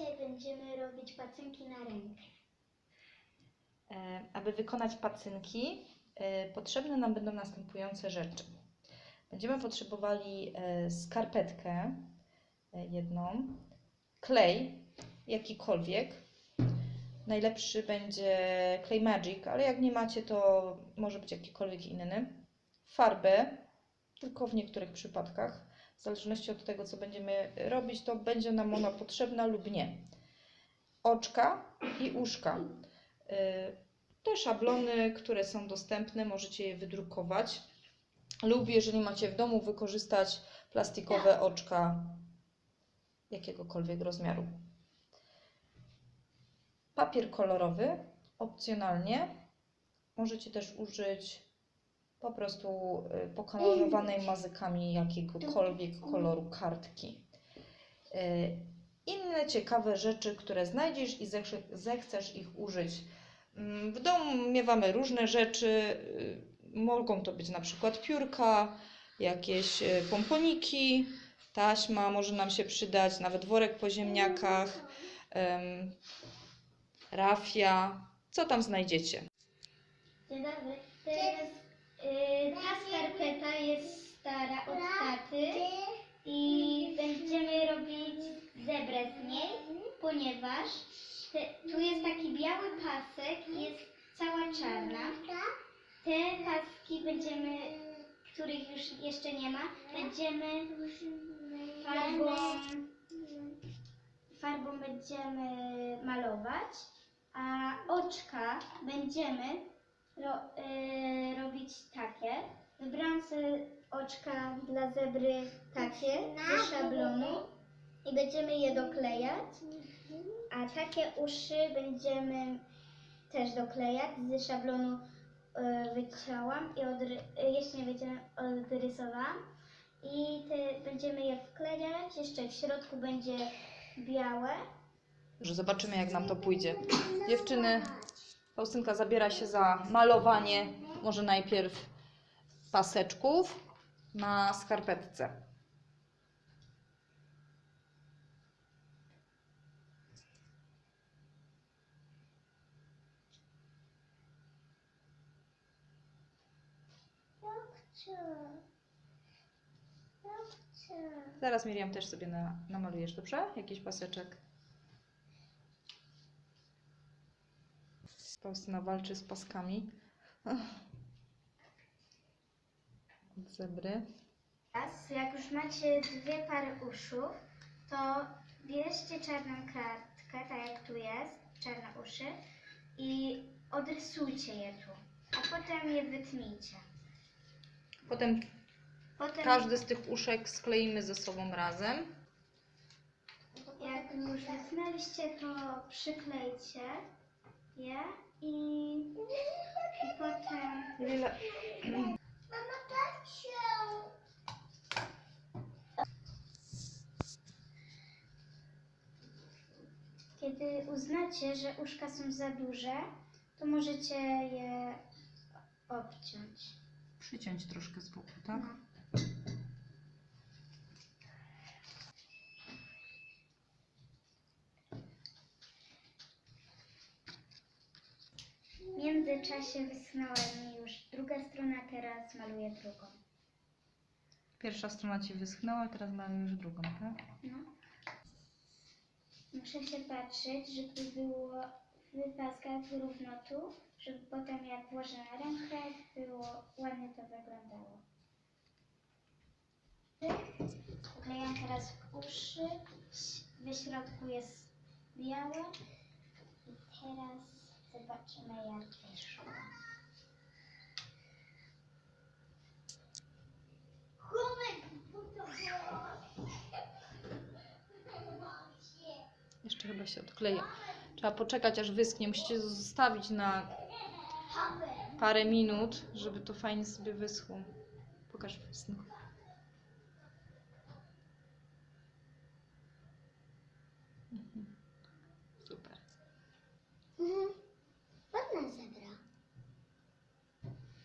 Dzisiaj będziemy robić pacynki na rękę. E, Aby wykonać pacynki, e, potrzebne nam będą następujące rzeczy. Będziemy potrzebowali e, skarpetkę jedną, klej jakikolwiek. Najlepszy będzie klej Magic, ale jak nie macie, to może być jakikolwiek inny. Farbę, tylko w niektórych przypadkach. W zależności od tego, co będziemy robić, to będzie nam ona potrzebna lub nie. Oczka i uszka. E, te szablony, które są dostępne, możecie je wydrukować lub jeżeli macie w domu, wykorzystać plastikowe oczka jakiegokolwiek rozmiaru. Papier kolorowy, opcjonalnie. Możecie też użyć po prostu y, pokolorowanej mazykami jakiegokolwiek koloru kartki. Y, Inne ciekawe rzeczy, które znajdziesz i zechce- zechcesz ich użyć Mm, W domu miewamy różne rzeczy. y, Mogą to być na przykład piórka, jakieś pomponiki, taśma może nam się przydać, nawet worek po ziemniakach, em, rafia. Co tam znajdziecie? Dzień dobry. Teraz, y, ta skarpeta jest stara od taty i będziemy robić zebrę z niej, ponieważ te, tu jest taki biały pasek i jest cała czarna. Te paski będziemy, których już jeszcze nie ma, będziemy farbą, farbą będziemy malować, a oczka będziemy ro, y. Sobie oczka dla zebry takie ze szablonu. I będziemy je doklejać, a takie uszy będziemy też doklejać. Ze szablonu y, wycięłam i odry, y, jeszcze nie wycięłam, odrysowałam. I te, będziemy je wklejać, jeszcze w środku będzie białe. Że zobaczymy, jak nam to pójdzie. Dziewczyny, Faustynka zabiera się za malowanie, może najpierw paseczków na skarpetce. Zaraz Miriam też sobie na, namalujesz, dobrze? Jakiś paseczek. Faustyna walczy z paskami. Od zebry. Teraz, jak już macie dwie pary uszów, to bierzcie czarną kartkę, tak jak tu jest, czarne uszy, i odrysujcie je tu, a potem je wytnijcie. Potem Potem, każdy z tych uszek skleimy ze sobą razem. jak już wytnęliście, to przyklejcie je i, i potem... Lila, Mama, tak się! Kiedy uznacie, że uszka są za duże, to możecie je obciąć. przyciąć troszkę z boku, tak? No. W międzyczasie wyschnęła mi już druga strona, teraz maluję drugą. Pierwsza strona Ci wyschnęła, teraz mamy już drugą, tak? No. Muszę się patrzeć, żeby było w paskach równo tu, żeby potem jak włożę na rękę, było ładnie to wyglądało. Wklejam teraz w uszy, w środku jest białe i teraz zobaczymy jak wyszło. Jeszcze chyba się odkleja. Trzeba poczekać aż wyschnie. Musicie zostawić na parę minut, żeby to fajnie sobie wyschło. Pokaż Faustynku. Mhm. Super. Ładna zebra.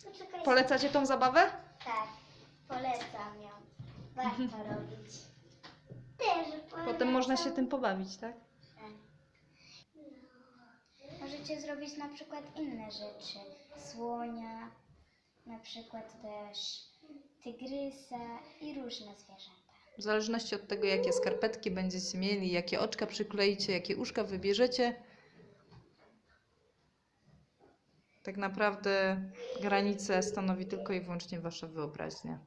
Poczekaj. Polecacie tą zabawę? Tak, polecam ją. Warto robić. Też Potem można się tym pobawić, tak? Możecie zrobić na przykład inne rzeczy. Słonia, na przykład też tygrysa i różne zwierzęta. W zależności od tego, jakie skarpetki będziecie mieli, jakie oczka przykleicie, jakie uszka wybierzecie, tak naprawdę granicę stanowi tylko i wyłącznie wasza wyobraźnia.